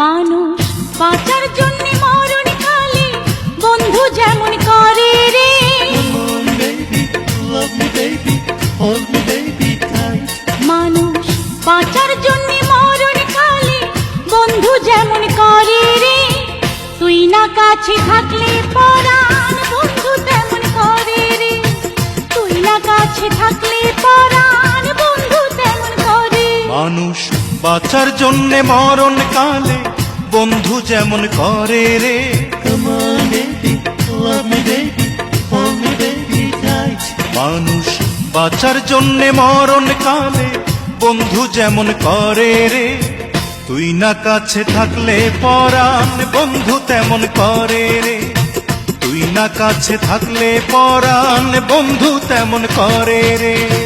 মানুষ বাঁচার জন্য মরণ খালে বন্ধু যেমন করে রে। মানুষ বাঁচার জন্য মরণ খালে বন্ধু যেমন করে রে। তুই না কাছে থাকলে পরাণ বন্ধু তেমন করে রে। তুই না কাছে থাকলে পরাণ মানুষ, বাঁচার জন্যে মরণ কালে বন্ধু যেমন করে রে। মানুষ, বাঁচার জন্যে মরণ কালে বন্ধু যেমন করে রে। তুই না কাছে থাকলে পরাণ বন্ধু তেমন করে রে। তুই না কাছে থাকলে পরাণ বন্ধু তেমন করে রে।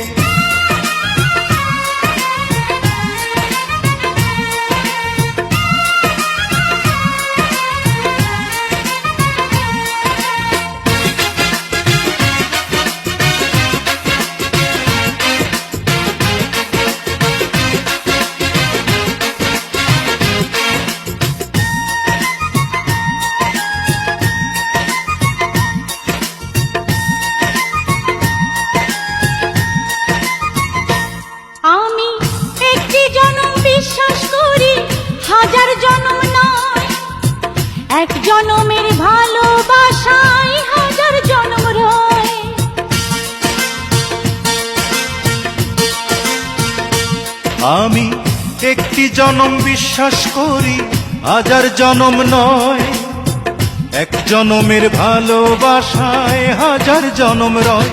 এক জনমের ভালোবাসায় হাজার জনম রয়। আমি একটি জনম বিশ্বাস করি, হাজার জনম নয়। এক জনমের ভালোবাসায় হাজার জনম রয়।